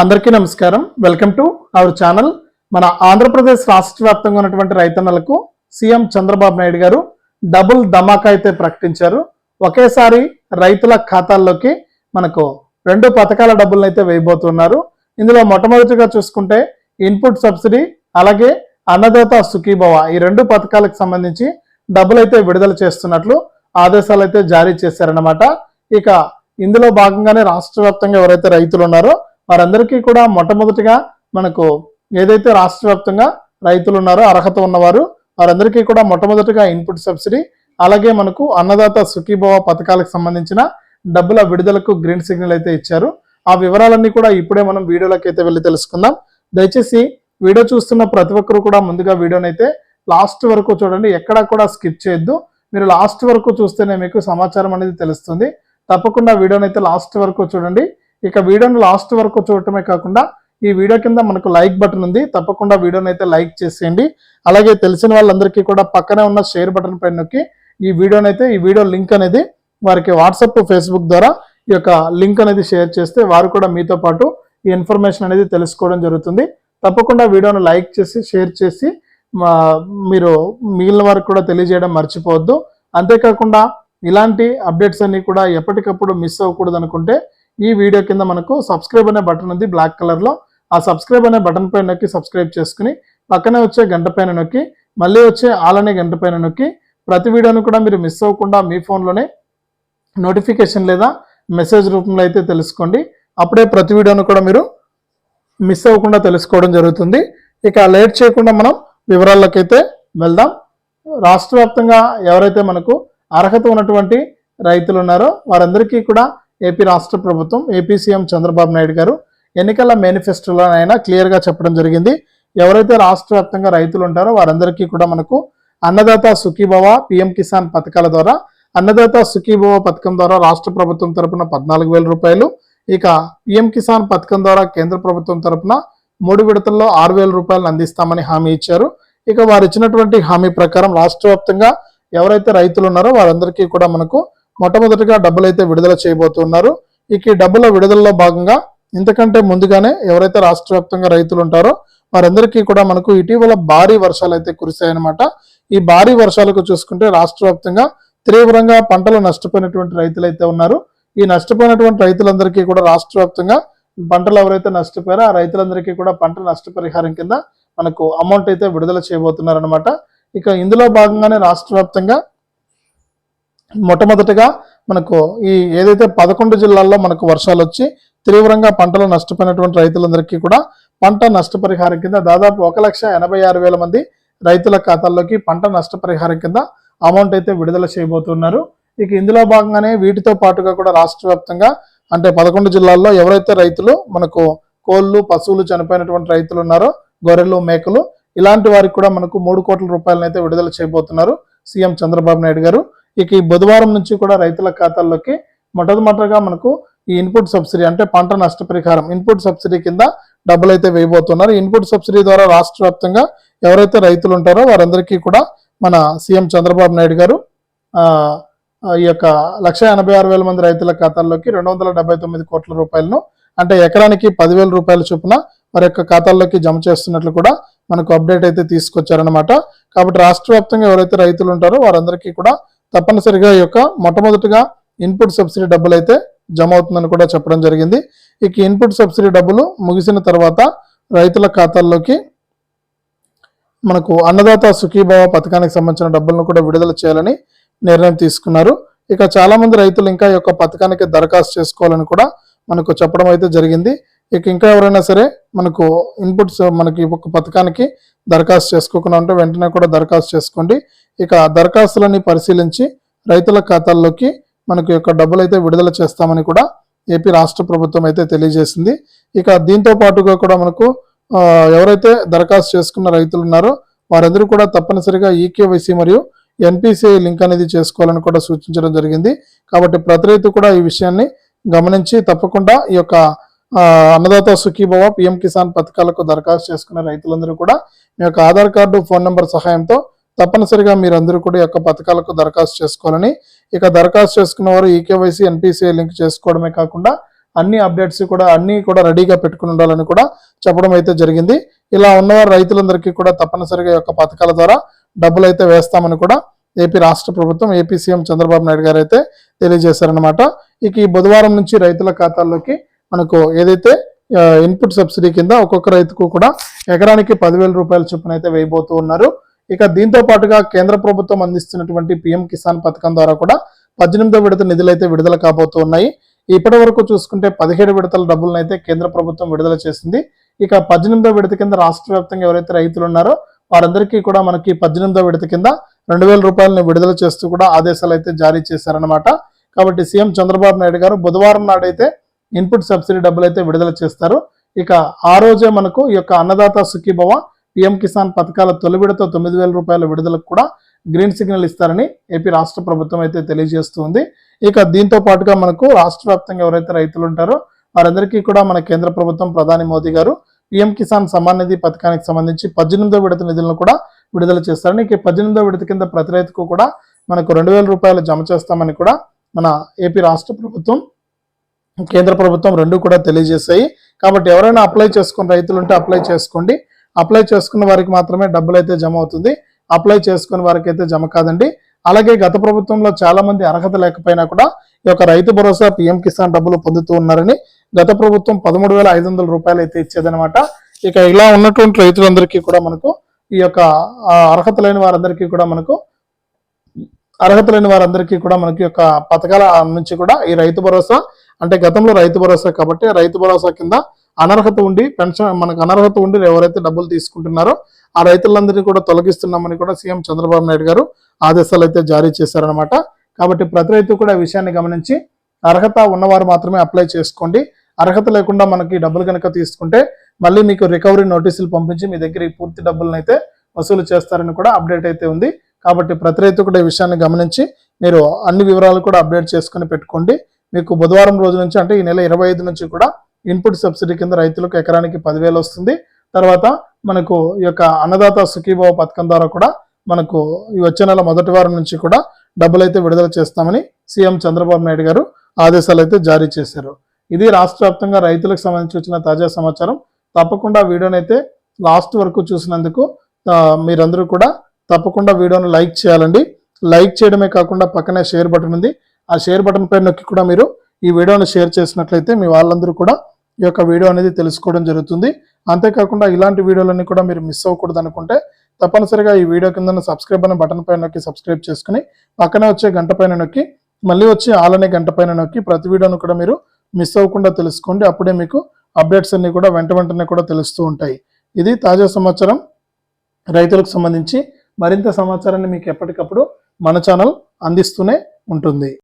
అందరికీ నమస్కారం. Welcome to our channel మన ఆంధ్రప్రదేశ్ రాష్ట్ర వ్యాప్తంగా ఉన్నటువంటి రైతన్నలకు సీఎం చంద్రబాబు నాయుడు గారు డబుల్ ధమాకా అయితే ప్రకటించారు. ఒకేసారి రైతుల ఖాతాల్లోకి మనకు రెండు పథకాల డబ్బులను అయితే వేయబోతున్నారు. ఇందులో మొట్టమొదటిగా చూసుకుంటే ఇన్పుట్ సబ్సిడీ అలాగే అన్నదాత సుఖీభవ ఈ రెండు పథకాలకు సంబంధించి డబ్బులు అయితే విడుదల చేస్తున్నట్లు ఆదేశాలు అయితే జారీ చేశారన్నమాట. ఇక ఇందులో భాగంగానే రాష్ట్ర ఎవరైతే రైతులు ఉన్నారో వారందరికీ కూడా మొట్టమొదటిగా మనకు ఏదైతే రాష్ట్ర వ్యాప్తంగా రైతులు ఉన్నారో అర్హత ఉన్నవారు వారందరికీ కూడా మొట్టమొదటిగా ఇన్పుట్ సబ్సిడీ అలాగే మనకు అన్నదాత సుఖీభవ పథకాలకు సంబంధించిన డబ్బుల విడుదలకు గ్రీన్ సిగ్నల్ అయితే ఇచ్చారు. ఆ వివరాలన్నీ కూడా ఇప్పుడే మనం వీడియోలోకి అయితే వెళ్ళి తెలుసుకుందాం. దయచేసి వీడియో చూస్తున్న ప్రతి ఒక్కరు కూడా ముందుగా వీడియోని అయితే లాస్ట్ వరకు చూడండి. ఎక్కడా కూడా స్కిప్ చేయొద్దు. మీరు లాస్ట్ వరకు చూస్తేనే మీకు సమాచారం అనేది తెలుస్తుంది. తప్పకుండా వీడియోని అయితే లాస్ట్ వరకు చూడండి. ఇక వీడియోను లాస్ట్ వరకు చూడటమే కాకుండా ఈ వీడియో కింద మనకు లైక్ బటన్ ఉంది. తప్పకుండా వీడియోని అయితే లైక్ చేసేయండి. అలాగే తెలిసిన వాళ్ళందరికీ కూడా పక్కనే ఉన్న షేర్ బటన్ పైన నొక్కి ఈ వీడియోనైతే అయితే ఈ వీడియో లింక్ అనేది వారికి వాట్సాప్ ఫేస్బుక్ ద్వారా ఈ యొక్క లింక్ అనేది షేర్ చేస్తే వారు కూడా మీతో పాటు ఈ ఇన్ఫర్మేషన్ అనేది తెలుసుకోవడం జరుగుతుంది. తప్పకుండా వీడియోను లైక్ చేసి షేర్ చేసి మా మీరు మిగిలిన వారికి కూడా తెలియజేయడం మర్చిపోవద్దు. అంతేకాకుండా ఇలాంటి అప్డేట్స్ అన్ని కూడా ఎప్పటికప్పుడు మిస్ అవ్వకూడదు అనుకుంటే ఈ వీడియో కింద మనకు సబ్స్క్రైబ్ అనే బటన్ ఉంది బ్లాక్ కలర్లో ఆ సబ్స్క్రైబ్ అనే బటన్ పైన నొక్కి సబ్స్క్రైబ్ చేసుకుని పక్కనే వచ్చే గంట పైన నొక్కి మళ్ళీ వచ్చే ఆల్ అనే గంట పైన నొక్కి ప్రతి వీడియోను కూడా మీరు మిస్ అవ్వకుండా మీ ఫోన్లోనే నోటిఫికేషన్ లేదా మెసేజ్ రూపంలో అయితే తెలుసుకోండి. అప్పుడే ప్రతి వీడియోను కూడా మీరు మిస్ అవ్వకుండా తెలుసుకోవడం జరుగుతుంది. ఇక లేట్ చేయకుండా మనం వివరాల్లోకైతే వెళ్దాం. రాష్ట్ర వ్యాప్తంగా ఎవరైతే మనకు అర్హత ఉన్నటువంటి రైతులు ఉన్నారో వారందరికీ కూడా ఏపీ రాష్ట్ర ప్రభుత్వం ఏపీ సీఎం చంద్రబాబు నాయుడు గారు ఎన్నికల మేనిఫెస్టోలోనైనా క్లియర్గా చెప్పడం జరిగింది. ఎవరైతే రాష్ట్ర వ్యాప్తంగా రైతులు ఉంటారో వారందరికీ కూడా మనకు అన్నదాత సుఖీభవ పిఎం కిసాన్ పథకాల ద్వారా అన్నదాత సుఖీభవ పథకం ద్వారా రాష్ట్ర ప్రభుత్వం తరపున పద్నాలుగు వేల రూపాయలు ఇక పిఎం కిసాన్ పథకం ద్వారా కేంద్ర ప్రభుత్వం తరపున మూడు విడతల్లో ఆరు వేల రూపాయలు అందిస్తామని హామీ ఇచ్చారు. ఇక వారు ఇచ్చినటువంటి హామీ ప్రకారం రాష్ట్ర వ్యాప్తంగా ఎవరైతే రైతులు ఉన్నారో వారందరికీ కూడా మనకు మొట్టమొదటిగా డబ్బులైతే విడుదల చేయబోతున్నారు. ఇక ఈ డబ్బుల విడుదలలో భాగంగా ఇంతకంటే ముందుగానే ఎవరైతే రాష్ట్ర వ్యాప్తంగా రైతులు ఉంటారో వారందరికీ కూడా మనకు ఇటీవల భారీ వర్షాలు అయితే కురిశాయన్నమాట. ఈ భారీ వర్షాలకు చూసుకుంటే రాష్ట్ర వ్యాప్తంగా తీవ్రంగా పంటలు నష్టపోయినటువంటి రైతులు అయితే ఉన్నారు. ఈ నష్టపోయినటువంటి రైతులందరికీ కూడా రాష్ట్ర వ్యాప్తంగా పంటలు ఎవరైతే నష్టపోయారో ఆ రైతులందరికీ కూడా పంట నష్టపరిహారం కింద మనకు అమౌంట్ అయితే విడుదల చేయబోతున్నారనమాట ఇక ఇందులో భాగంగానే రాష్ట్ర వ్యాప్తంగా మొట్టమొదటిగా మనకు ఈ ఏదైతే పదకొండు జిల్లాల్లో మనకు వర్షాలు వచ్చి తీవ్రంగా పంటలు నష్టపోయినటువంటి రైతులందరికీ కూడా పంట నష్టపరిహారం కింద దాదాపు ఒక లక్ష ఎనభై ఆరు వేల మంది రైతుల ఖాతాల్లోకి పంట నష్టపరిహారం కింద అమౌంట్ అయితే విడుదల చేయబోతున్నారు. ఇక ఇందులో భాగంగానే వీటితో పాటుగా కూడా రాష్ట్ర వ్యాప్తంగా అంటే పదకొండు జిల్లాల్లో ఎవరైతే రైతులు మనకు కోళ్ళు పశువులు చనిపోయినటువంటి రైతులు ఉన్నారో గొర్రెలు మేకలు ఇలాంటి వారికి కూడా మనకు మూడు కోట్ల రూపాయలను అయితే విడుదల చేయబోతున్నారు సీఎం చంద్రబాబు నాయుడు గారు. ఇక ఈ బుధవారం నుంచి కూడా రైతుల ఖాతాల్లోకి మొట్టమొదటిగా మనకు ఈ ఇన్పుట్ సబ్సిడీ అంటే పంట నష్టపరిహారం ఇన్పుట్ సబ్సిడీ కింద డబ్బులు అయితే వేయబోతున్నారు. ఇన్పుట్ సబ్సిడీ ద్వారా రాష్ట్ర వ్యాప్తంగా ఎవరైతే రైతులు ఉంటారో వారందరికీ కూడా మన సీఎం చంద్రబాబు నాయుడు గారు ఈ యొక్క లక్ష ఎనభై ఆరు వేల మంది రైతుల ఖాతాల్లోకి రెండు వందల డెబ్బై తొమ్మిది కోట్ల రూపాయలను అంటే ఎకరానికి పదివేల రూపాయల చొప్పున వారి యొక్క ఖాతాల్లోకి జమ చేస్తున్నట్లు కూడా మనకు అప్డేట్ అయితే తీసుకొచ్చారనమాట కాబట్టి రాష్ట్ర వ్యాప్తంగా ఎవరైతే రైతులు ఉంటారో వారందరికీ కూడా తప్పనిసరిగా ఈ యొక్క మొట్టమొదటిగా ఇన్పుట్ సబ్సిడీ డబ్బులు అయితే జమ అవుతుందని కూడా చెప్పడం జరిగింది. ఇక ఇన్పుట్ సబ్సిడీ డబ్బులు ముగిసిన తర్వాత రైతుల ఖాతాల్లోకి మనకు అన్నదాత సుఖీభావ పథకానికి సంబంధించిన డబ్బులను కూడా విడుదల చేయాలని నిర్ణయం తీసుకున్నారు. ఇక చాలామంది రైతులు ఇంకా ఈ యొక్క పథకానికి దరఖాస్తు చేసుకోవాలని కూడా మనకు చెప్పడం అయితే జరిగింది. ఇక ఇంకా ఎవరైనా సరే మనకు ఇన్పుట్స్ మనకి ఒక పథకానికి దరఖాస్తు చేసుకోకుండా ఉంటే వెంటనే కూడా దరఖాస్తు చేసుకోండి. ఇక దరఖాస్తులని పరిశీలించి రైతుల ఖాతాల్లోకి మనకు యొక్క డబ్బులు అయితే విడుదల చేస్తామని కూడా ఏపీ రాష్ట్ర ప్రభుత్వం అయితే తెలియజేసింది. ఇక దీంతో పాటుగా కూడా మనకు ఎవరైతే దరఖాస్తు చేసుకున్న రైతులు ఉన్నారో వారందరూ కూడా తప్పనిసరిగా ఈకేవైసీ మరియు ఎన్పిసిఐ లింక్ అనేది చేసుకోవాలని కూడా సూచించడం జరిగింది. కాబట్టి ప్రతి రైతు కూడా ఈ విషయాన్ని గమనించి తప్పకుండా ఈ యొక్క అన్నదాత సుఖీభవ పిఎం కిసాన్ పథకాలకు దరఖాస్తు చేసుకున్న రైతులందరూ కూడా మీ యొక్క ఆధార్ కార్డు ఫోన్ నెంబర్ సహాయంతో తప్పనిసరిగా మీరందరూ కూడా యొక్క పథకాలకు దరఖాస్తు చేసుకోవాలని. ఇక దరఖాస్తు చేసుకున్న వారు ఈకేవైసీ ఎన్పిసిఐ లింక్ చేసుకోవడమే కాకుండా అన్ని అప్డేట్స్ కూడా అన్నీ కూడా రెడీగా పెట్టుకుని ఉండాలని కూడా చెప్పడం అయితే జరిగింది. ఇలా ఉన్నవారు రైతులందరికీ కూడా తప్పనిసరిగా యొక్క పథకాల ద్వారా డబ్బులు అయితే వేస్తామని కూడా ఏపీ రాష్ట్ర ప్రభుత్వం ఏపీ సీఎం చంద్రబాబు నాయుడు గారు అయితే తెలియజేశారనమాట ఇక ఈ బుధవారం నుంచి రైతుల ఖాతాల్లోకి మనకు ఏదైతే ఇన్పుట్ సబ్సిడీ కింద ఒక్కొక్క రైతుకు కూడా ఎకరానికి పదివేల రూపాయల చొప్పున అయితే వేయబోతూ ఉన్నారు. ఇక దీంతో పాటుగా కేంద్ర ప్రభుత్వం అందిస్తున్నటువంటి పిఎం కిసాన్ పథకం ద్వారా కూడా పద్దెనిమిదో విడత నిధులు అయితే విడుదల కాబోతూ ఉన్నాయి. ఇప్పటి వరకు చూసుకుంటే పదిహేడు విడతల డబ్బులను అయితే కేంద్ర ప్రభుత్వం విడుదల చేసింది. ఇక పద్దెనిమిదో విడత కింద రాష్ట్ర వ్యాప్తంగా ఎవరైతే రైతులు ఉన్నారో వారందరికీ కూడా మనకి పద్దెనిమిదో విడత కింద రెండు వేల రూపాయలను విడుదల చేస్తూ కూడా ఆదేశాలు అయితే జారీ చేశారనమాట కాబట్టి సీఎం చంద్రబాబు నాయుడు గారు బుధవారం నాడైతే ఇన్పుట్ సబ్సిడీ డబ్బులు అయితే విడుదల చేస్తారు. ఇక ఆ రోజే మనకు ఈ యొక్క అన్నదాత సుఖీభవ పిఎం కిసాన్ పథకాల తొలి విడత తొమ్మిది వేల రూపాయల విడుదలకు కూడా గ్రీన్ సిగ్నల్ ఇస్తారని ఏపీ రాష్ట్ర ప్రభుత్వం అయితే తెలియజేస్తుంది. ఇక దీంతో పాటుగా మనకు రాష్ట్ర వ్యాప్తంగా ఎవరైతే రైతులు ఉంటారో వారందరికీ కూడా మన కేంద్ర ప్రభుత్వం ప్రధాని మోదీ గారు పిఎం కిసాన్ సమ్మాన్ నిధి పథకానికి సంబంధించి పద్దెనిమిదో విడత నిధులను కూడా విడుదల చేస్తారని ఇక పద్దెనిమిదో విడత కింద ప్రతి రైతుకు కూడా మనకు రెండు వేల రూపాయలు జమ చేస్తామని కూడా మన ఏపీ రాష్ట్ర ప్రభుత్వం కేంద్ర ప్రభుత్వం రెండు కూడా తెలియజేశాయి. కాబట్టి ఎవరైనా అప్లై చేసుకున్న రైతులు ఉంటే అప్లై చేసుకోండి. అప్లై చేసుకున్న వారికి మాత్రమే డబ్బులు అయితే జమ అవుతుంది అప్లై చేసుకున్న వారికి అయితే జమ కాదండి. అలాగే గత ప్రభుత్వంలో చాలా మంది అర్హత లేకపోయినా కూడా ఈ యొక్క రైతు భరోసా పిఎం కిసాన్ డబ్బులు పొందుతూ ఉన్నారని గత ప్రభుత్వం పదమూడు వేల ఐదు వందల రూపాయలు అయితే ఇచ్చేదనమాట ఇక ఇలా ఉన్నటువంటి రైతులందరికీ కూడా మనకు ఈ యొక్క అర్హత లేని వారందరికీ కూడా మనకు అర్హత లేని వారందరికీ కూడా మనకి యొక్క పథకాల నుంచి కూడా ఈ రైతు భరోసా అంటే గతంలో రైతు భరోసా కాబట్టి రైతు భరోసా కింద అనర్హత ఉండి పెన్షన్ మనకు అనర్హత ఉండి ఎవరైతే డబ్బులు తీసుకుంటున్నారో ఆ రైతులందరినీ కూడా తొలగిస్తున్నామని కూడా సీఎం చంద్రబాబు నాయుడు గారు ఆదేశాలు అయితే జారీ చేశారనమాట కాబట్టి ప్రతి రైతు కూడా విషయాన్ని గమనించి అర్హత ఉన్నవారు మాత్రమే అప్లై చేసుకోండి. అర్హత లేకుండా మనకి డబ్బులు కనుక తీసుకుంటే మళ్ళీ మీకు రికవరీ నోటీసులు పంపించి మీ దగ్గర ఈ పూర్తి డబ్బులను అయితే వసూలు చేస్తారని కూడా అప్డేట్ అయితే ఉంది. కాబట్టి ప్రతి రైతు కూడా ఈ విషయాన్ని గమనించి మీరు అన్ని వివరాలు కూడా అప్డేట్ చేసుకుని పెట్టుకోండి. మీకు బుధవారం రోజు నుంచి అంటే ఈ నెల ఇరవై ఐదు నుంచి కూడా ఇన్పుట్ సబ్సిడీ కింద రైతులకు ఎకరానికి పదివేలు వస్తుంది. తర్వాత మనకు ఈ యొక్క అన్నదాత సుఖీభావ పథకం ద్వారా కూడా మనకు ఈ వచ్చే నెల మొదటి వారం నుంచి కూడా డబ్బులు అయితే విడుదల చేస్తామని సీఎం చంద్రబాబు నాయుడు గారు ఆదేశాలు అయితే జారీ చేశారు. ఇది రాష్ట్ర వ్యాప్తంగా రైతులకు సంబంధించి వచ్చిన తాజా సమాచారం. తప్పకుండా వీడియోని అయితే లాస్ట్ వరకు చూసినందుకు మీరందరూ కూడా తప్పకుండా వీడియోను లైక్ చేయాలండి. లైక్ చేయడమే కాకుండా పక్కనే షేర్ బటన్ ఉంది. ఆ షేర్ బటన్ పై నొక్కి కూడా మీరు ఈ వీడియోను షేర్ చేసినట్లయితే మీ వాళ్ళందరూ కూడా ఈ యొక్క వీడియో అనేది తెలుసుకోవడం జరుగుతుంది. అంతేకాకుండా ఇలాంటి వీడియోలన్నీ కూడా మీరు మిస్ అవ్వకూడదు అనుకుంటే తప్పనిసరిగా ఈ వీడియో కింద సబ్స్క్రైబ్ అనే బటన్ పైన నొక్కి సబ్స్క్రైబ్ చేసుకుని పక్కనే వచ్చే గంట పైన నొక్కి మళ్ళీ వచ్చి ఆల్ అనే గంట పైన నొక్కి ప్రతి వీడియోను కూడా మీరు మిస్ అవ్వకుండా తెలుసుకోండి. అప్పుడే మీకు అప్డేట్స్ అన్ని కూడా వెంట వెంటనే కూడా తెలుస్తూ ఉంటాయి. ఇది తాజా సమాచారం. రైతులకు సంబంధించి మరింత సమాచారాన్ని మీకు ఎప్పటికప్పుడు మన ఛానల్ అందిస్తూనే ఉంటుంది.